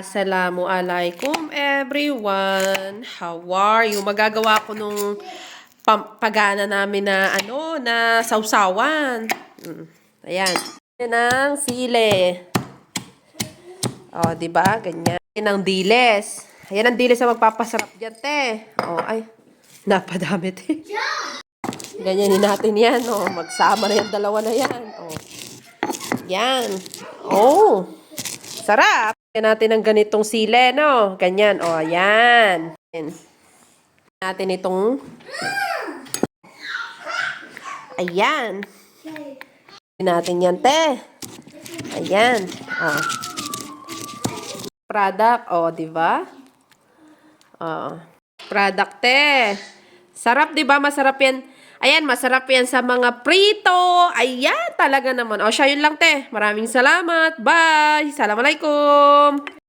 Assalamualaikum everyone. How are you? Magagawa ko nung pagana namin na ano, na sausawan. Mm. Ayan. Yan ang sile. O, di ba? Ganyan. Yan ang diles. Ayan ang diles na magpapasarap dyan, te. O, ay. Napadami, te. Ganyanin natin yan, o. Magsama na yung dalawa na yan. O. Yan. Oh. Sarap. Lagyan natin ng ganitong sile, no? Ganyan. O, ayan. Ayan. Natin itong... Ayan. Natin yan, te. Ayan. Ah. Product. O, di ba? Oh. Product, te. Sarap, di ba? Masarap yan. Ayan, masarap yan sa mga prito. Ayan, talaga naman. O, siya yun lang, te. Maraming salamat. Bye. Assalamualaikum.